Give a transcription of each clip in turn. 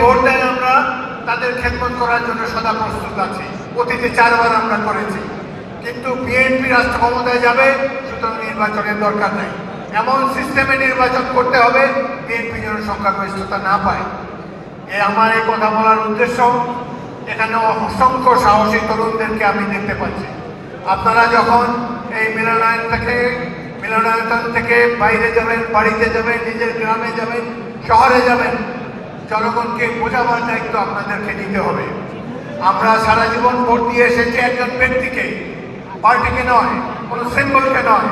Vote দেয় আমরা তাদের খেদমত করার জন্য সদা প্রস্তুত আছি। অতীতে চারবার আমরা করেছি। কিন্তু বিএনপি রাষ্ট্র ক্ষমতায় যাবে, সুতরাং নির্বাচনের দরকার নেই। এমন সিস্টেমে নির্বাচন করতে হবে, বিএনপি যেন সংখ্যাগরিষ্ঠতা না পায়। এ আমার এই কথা বলার উদ্দেশ্য, এখানে অসংখ্য সাহসী তরুণদেরকে আমি দেখতে পাচ্ছি। আপনারা যখন এই মিলনায়ন থেকে, মিলনায়তন থেকে বাইরে যাবেন, বাড়িতে যাবেন, নিজের গ্রামে যাবেন, শহরে যাবেন জনগণকে বোঝাবার দায়িত্ব আপনাদেরকে নিতে হবে। আমরা সারা জীবন ভোট দিয়ে এসেছি একজন ব্যক্তিকে। পার্টিকে নয়, কোনো সিম্বলকে নয়।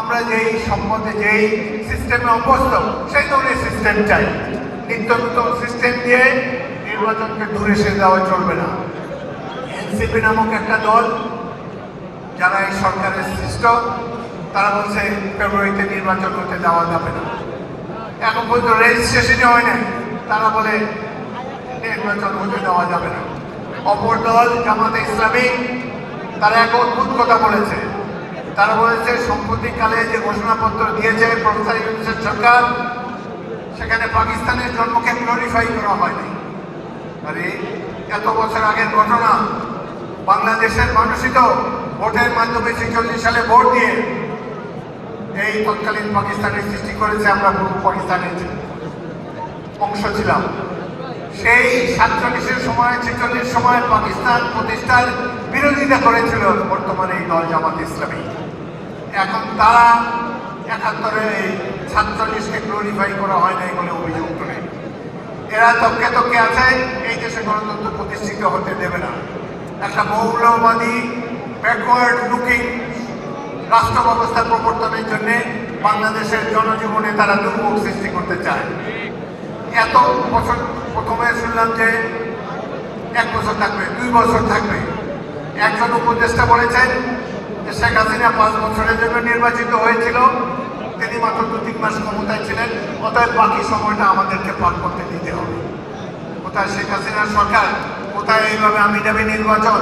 আমরা যেই সম্বন্ধে যেই সিস্টেমে অভ্যস্ত, সেই ধরনের সিস্টেম চাই। নিত্য নতুন সিস্টেম দিয়ে নির্বাচনকে দূরে সে দেওয়া চলবে না। এনসিপি নামক একটা দল, যারা এই সরকারের সৃষ্ট, তারা বলছে ফেব্রুয়ারিতে নির্বাচন করতে দেওয়া যাবে না। এখন পর্যন্ত রেজিস্ট্রেশনই হয় নাই। তারা বলে নির্বাচন হতে দেওয়া যাবে না। অপর দল, জামাতে ইসলামী, তারা এক অদ্ভুত কথা বলেছে। তারা বলেছে সম্প্রতিকালে যে ঘোষণাপত্র দিয়েছে প্রফেসর সরকার, সেখানে পাকিস্তানের জন্মকে গ্লোরিফাই করা হয়নি। আরে, এত বছর আগের ঘটনা। বাংলাদেশের মানুষই তো ভোটের মাধ্যমে ছেচল্লিশ সালে ভোট দিয়ে এই তৎকালীন পাকিস্তানের সৃষ্টি করেছে, আমরা পূর্ব পাকিস্তানের অংশ ছিলাম। সেই সাতচল্লিশের সময়, ছেচল্লিশ সময় পাকিস্তান প্রতিষ্ঠার বিরোধিতা করেছিল বর্তমানে এই দল জামাত ইসলামী। এখন তারা একাত্তরে সাতচল্লিশকে গ্লোরিফাই করা হয় নাই বলে অভিযোগ করে এরা তককে তককে আছে, এই দেশে গণতন্ত্র প্রতিষ্ঠিত হতে দেবে না। একটা মৌলবাদী ব্যাকওয়ার্ড লুকিং রাষ্ট্র ব্যবস্থা প্রবর্তনের জন্য বাংলাদেশের জনজীবনে তারা দুর্ভোগ সৃষ্টি করতে চায়। এত বছর প্রথমে শুনলাম যে এক বছর থাকবে, দুই বছর থাকবে। একজন উপদেষ্টা বলেছেন যে শেখ হাসিনা পাঁচ বছরের জন্য নির্বাচিত হয়েছিল। তিনি মাত্র দু তিন মাস ক্ষমতায় ছিলেন, অতএব বাকি সময়টা আমাদেরকে পার করতে দিতে হবে। কোথায় শেখ হাসিনার সরকার? কোথায় এইভাবে আমি যাবে নির্বাচন